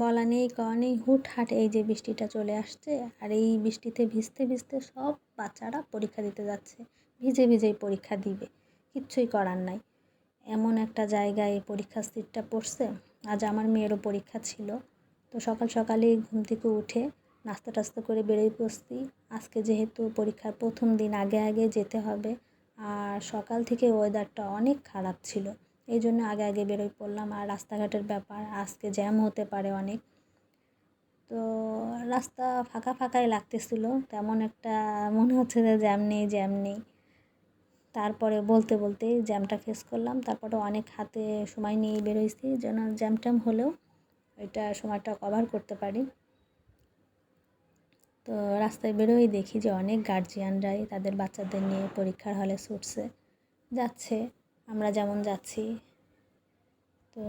বলা নেই, কওয়া নেই, হুটহাট এই যে বৃষ্টিটা চলে আসছে আর এই বৃষ্টিতে ভিজতে ভিজতে সব বাচ্চারা পরীক্ষা দিতে যাচ্ছে, ভিজে ভিজেই পরীক্ষা দিবে, কিচ্ছুই করার নাই। এমন একটা জায়গায় পরীক্ষার সিটটা পড়ছে, আজ আমার মেয়েরও পরীক্ষা ছিল, তো সকাল সকালেই ঘুম থেকে উঠে নাস্তা টাস্তা করে বেরোই পড়ছি আজকে যেহেতু পরীক্ষার প্রথম দিন আগে আগে যেতে হবে, আর সকাল থেকে ওয়েদারটা অনেক খারাপ ছিল। এই জন্য আগে আগে বেরোই পড়লাম। আর রাস্তাঘাটের ব্যাপার আজকে জ্যাম হতে পারে অনেক। তো রাস্তা ফাঁকা ফাঁকাই লাগতেছিল। তেমন একটা মনে হচ্ছে যে জ্যাম নেই জ্যাম নেই। তারপরে বলতে বলতেই জ্যামটা ফেস করলাম। তারপরে অনেক হাতে সময় নিয়ে বেরোইছি। যেন জ্যাম ট্যাম হলেও ওইটা সময়টা কভার করতে পারি। তো রাস্তায় বেরোই দেখি যে অনেক গার্জিয়ানরাই তাদের বাচ্চাদের নিয়ে পরীক্ষার হলে ছুটছে, যাচ্ছে। আমরা যেমন যাচ্ছি। তো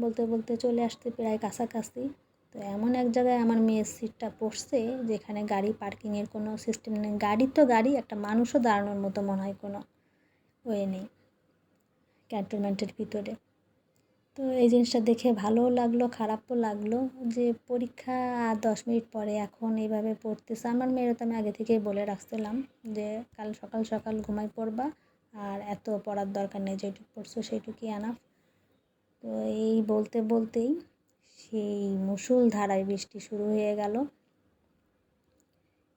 বলতে বলতে চলে আসতে প্রায় কাছাকাছি। তো এমন এক জায়গায় আমার মেয়ের সিটটা পড়ছে যেখানে গাড়ি পার্কিংয়ের কোনো সিস্টেম নেই। গাড়ি তো গাড়ি, একটা মানুষও দাঁড়ানোর মতো মনে হয় কোনো ওয়ে নেই ক্যান্টনমেন্টের ভিতরে। তো এই জিনিসটা দেখে ভালোও লাগল, খারাপও লাগল যে পরীক্ষা আর দশ মিনিট পরে এখন এইভাবে পড়তেছে। আমার মেয়েরও তো আমি আগে থেকেই বলে রাখছিলাম যে কাল সকাল সকাল ঘুমাই পড়বা। আর এত পড়ার দরকার নেই, যেটুকু পড়ছো সেইটুকুই আনা তো এই বলতে বলতেই সেই মুসুল ধারায় বৃষ্টি শুরু হয়ে গেল।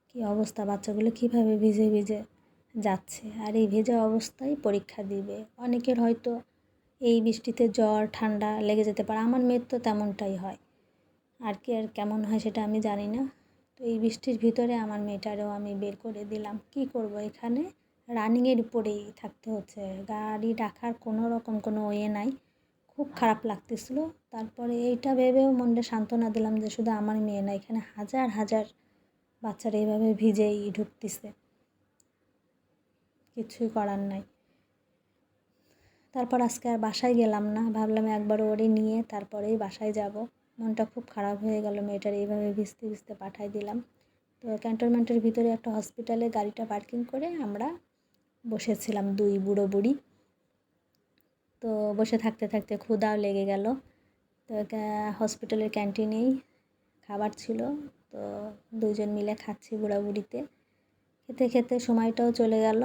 কি অবস্থা, বাচ্চাগুলো কীভাবে ভিজে ভিজে যাচ্ছে? আর এই ভেজা অবস্থায় পরীক্ষা দিবে। অনেকের হয়তো এই বৃষ্টিতে জ্বর, ঠান্ডা লেগে যেতে পারে। আমার মেয়ের তো তেমনটাই হয়। আর কি আর কেমন হয় সেটা আমি জানি না। তো এই বৃষ্টির ভিতরে আমার মেয়েটারও আমি বের করে দিলাম। কি করব এখানে? রানিংয়ের উপরেই থাকতে হচ্ছে। গাড়ি রাখার কোনো রকম কোনো ওয়ে নাই। খুব খারাপ লাগতেছিল। তারপরে এইটা ভেবেও মনটা সান্ত্বনা দিলাম যে শুধু আমার মেয়ে না, এখানে হাজার হাজার বাচ্চারা এইভাবে ভিজেই ঢুকতেছে। কিছুই করার নাই। তারপর আজকে আর বাসায় গেলাম না। ভাবলাম একবার ওরে নিয়ে তারপরেই বাসায় যাব। মনটা খুব খারাপ হয়ে গেল, মেয়েটার এইভাবে ভিজতে ভিজতে পাঠাই দিলাম। তো ক্যান্টনমেন্টের ভিতরে একটা হসপিটালে গাড়িটা পার্কিং করে আমরা বসেছিলাম দুই বুড়ো বুড়ি। তো বসে থাকতে থাকতে ক্ষুদাও লেগে গেল। তো হসপিটালের ক্যান্টিনেই খাবার ছিল। তো দুজন মিলে খাচ্ছি বুড়াবুড়িতে খেতে খেতে সময়টাও চলে গেল।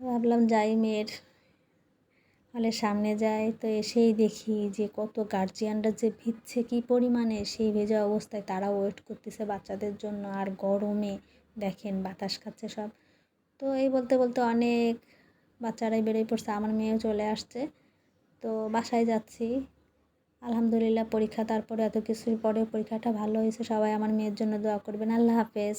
ভাবলাম যাই মেয়ের হলের সামনে যাই। তো এসেই দেখি যে কত গার্জিয়ানরা যে ভিজছে, কী পরিমাণে সেই ভেজা অবস্থায়। তারা ওয়েট করতেছে বাচ্চাদের জন্য। আর গরমে দেখেন বাতাস খাচ্ছে সব। তো এই বলতে বলতে অনেক বাচ্চারাই বেরিয়ে পড়ছে। আমার মেয়েও চলে আসছে। তো বাসায় যাচ্ছি। আলহামদুলিল্লাহ, পরীক্ষা, তারপরে এত কিছুর পরে পরীক্ষাটা ভালো হয়েছে। সবাই আমার মেয়ের জন্য দোয়া করবেন। আল্লাহ হাফেজ।